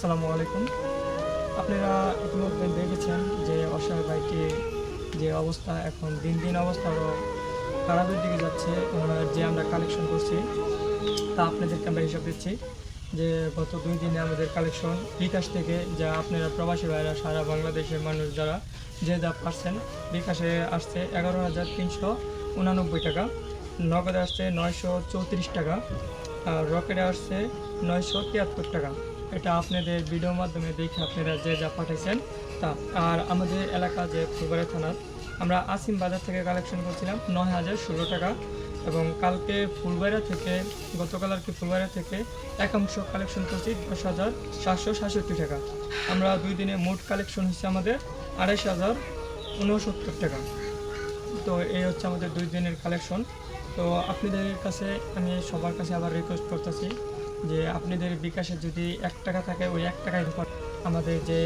আসসালামু আলাইকুম। আপনারা ইতিমধ্যে দেখেছেন যে অসহায় ভাইটির যে অবস্থা এখন দিন দিন অবস্থা আরও খারাপের দিকে যাচ্ছে যে আমরা কালেকশন করছি, তা আপনাদেরকে আমরা হিসাব দিচ্ছি যে গত দুই দিনে আমাদের কালেকশন বিকাশ থেকে যা আপনারা প্রবাসী ভাইরা সারা বাংলাদেশের মানুষ যারা যে যা পারছেন বিকাশে আসছে এগারো হাজার তিনশো উনানব্বই টাকা, নগদে আসছে নয়শো চৌত্রিশ টাকা, আর রকেটে আসছে নয়শো তিয়াত্তর টাকা। এটা আপনাদের ভিডিওর মাধ্যমে দেখে আপনারা যে যা পাঠাইছেন তা। আর আমাদের এলাকা যে ফুলবাড়ি থানার, আমরা আসিম বাজার থেকে কালেকশন করছিলাম নয় হাজার ষোলো টাকা এবং কালকে ফুলবাড়িয়া থেকে, গতকাল আর কি ফুলবাড়িয়া থেকে একাংশ কালেকশন করছি দশ হাজার সাতশো সাতষট্টি টাকা। আমরা দুই দিনে মোট কালেকশন হচ্ছে আমাদের আড়াইশ হাজার উনসত্তর টাকা। তো এই হচ্ছে আমাদের দুই দিনের কালেকশন তো আপনাদের কাছে আমি সবার কাছে আবার রিকোয়েস্ট করতেছি যে আপনাদের বিকাশে যদি এক টাকা থাকে, ওই এক টাকায় ঢোকান আমাদের যে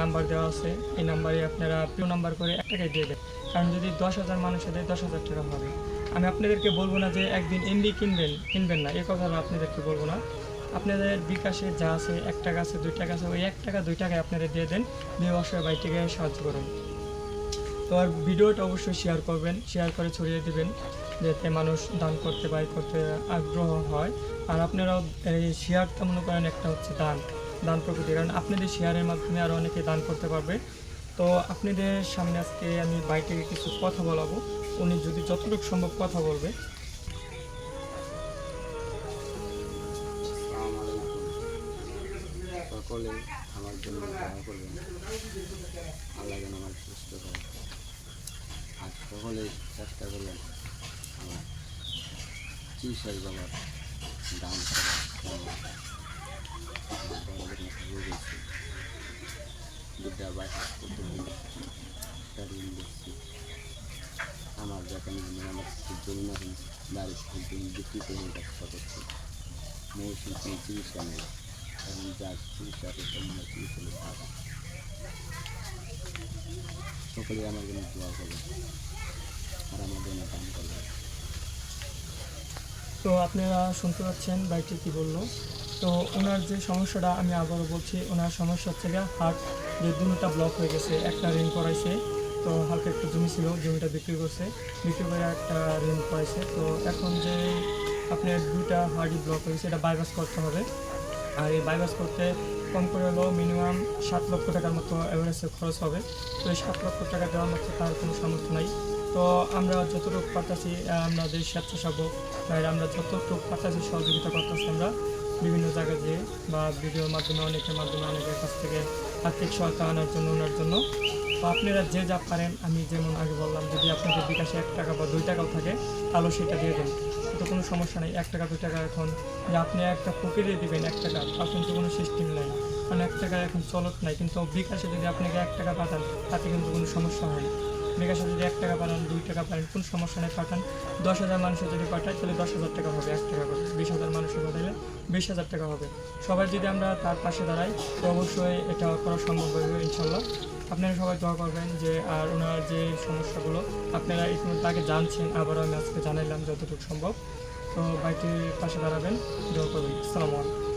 নাম্বার দেওয়া আছে, এই নাম্বারে আপনারা প্রিয় নাম্বার করে এক টাকায় দিয়ে দেন। কারণ যদি দশ হাজার মানুষে দেয়, দশ হাজার টাকা হবে। আমি আপনাদেরকে বলব না যে একদিন এমবি কিনবেন কিনবেন না এই কথা আমি আপনাদেরকে বলব না। আপনাদের বিকাশে যা আছে, এক টাকা আছে, দুই টাকা আছে, ওই এক টাকা, দুই টাকায় আপনারা দিয়ে দেন, দিয়ে অবশ্যই বাইটিকে সাহায্য করুন। তো আর ভিডিওটা অবশ্যই শেয়ার করবেন শেয়ার করে ছড়িয়ে দিবেন। যাতে মানুষ দান করতে পারে, করতে আগ্রহ হয়। আর আপনারাও এই শেয়ারটা মনে করেন একটা হচ্ছে দান দান প্রকৃতি। কারণ আপনাদের শেয়ারের মাধ্যমে আরও অনেকে দান করতে পারবে। তো আপনাদের সামনে আজকে আমি বাইকে কিছু কথা বলাবো। উনি যদি যতটুকু সম্ভব কথা বলবে। আমার জন্য আল্লাহ যেন আমার সুস্থ করে আর সকলে চেষ্টা আমার জন্য। মতো হয়ে গেছে বিদ্যা বাইরে করতে আমার যেখানে আমি আমার জমি এখন বাড়ির জমি বিক্রি করে ব্যবসা করছি মৌসুম চিকিৎসা নেই এখন যার চিকিৎসা আছে আমরা চিকিৎসা নিতে সকলে আমার জন্য দোয়া করবে আর আমার জন্য দান করবে তো আপনারা শুনতে পাচ্ছেন বাইকটি কী বলল। তো ওনার যে সমস্যাটা, আমি আবারও বলছি, ওনার সমস্যা হচ্ছে হার্ট যে দুটা ব্লক হয়ে গেছে, একটা রিং করাইছে তো হালকা একটু জমি ছিল, জমিটা বিক্রি করছে, বিক্রি করে একটা রিং করাইছে তো এখন যে আপনার দুটা হার্ডি ব্লক হয়েছে এটা বাইপাস করতে হবে। আর এই বাইপাস করতে কম করে হলেও মিনিমাম সাত লক্ষ টাকার মতো অ্যাভারেজে খরচ হবে। তো এই সাত লক্ষ টাকা দেওয়ার মতো তার কোনো সামর্থ্য নাই। তো আমরা যতটুকু পারতাছি আমাদের স্বেচ্ছাসেবক। ভাইরা আমরা যতটুকু পারতাছি সহযোগিতা করতেছি আমরা বিভিন্ন জায়গায় যেয়ে বা ভিডিওর মাধ্যমে, অনেকের মাধ্যমে, অনেকের কাছ থেকে আর্থিক সহায়তা আনার জন্য, ওনার জন্য। তো আপনারা যে যা পারেন, আমি যেমন আগে বললাম, যদি আপনাদের বিকাশে এক টাকা বা দুই টাকাও থাকে, তাহলে সেটা দিয়ে দেন। তো কোনো সমস্যা নেই, এক টাকা, দুই টাকা এখন। যে আপনি একটা পকেটে দিবেন এক টাকা, তার কিন্তু কোনো সিস্টেম নাই। কারণ এক টাকা এখন চলত নাই, কিন্তু বিকাশে যদি আপনাকে এক টাকা পাঠান, তাতে কিন্তু কোনো সমস্যা হয় বিকাশে যদি এক টাকা পাঠান দুই টাকা পাঠান কোনো সমস্যা নেই, পাঠান। দশ হাজার মানুষের যদি পাঠায়, তাহলে দশ হাজার টাকা হবে, এক টাকা করে। বিশ হাজার মানুষের পাঠাইলে বিশ হাজার টাকা হবে। সবাই যদি আমরা তার পাশে দাঁড়াই, তো অবশ্যই এটা করা সম্ভব হবে ইনশাল্লাহ। আপনারা সবাই দোয়া করবেন যে, আর ওনার যে সমস্যাগুলো, আপনারা ইতিমধ্যে আগে জানছেন, আবারও আমি আজকে জানাইলাম যতটুকু সম্ভব। তো বাইকটির পাশে দাঁড়াবেন, দোয়া করবেন। আসসালামু আলাইকুম।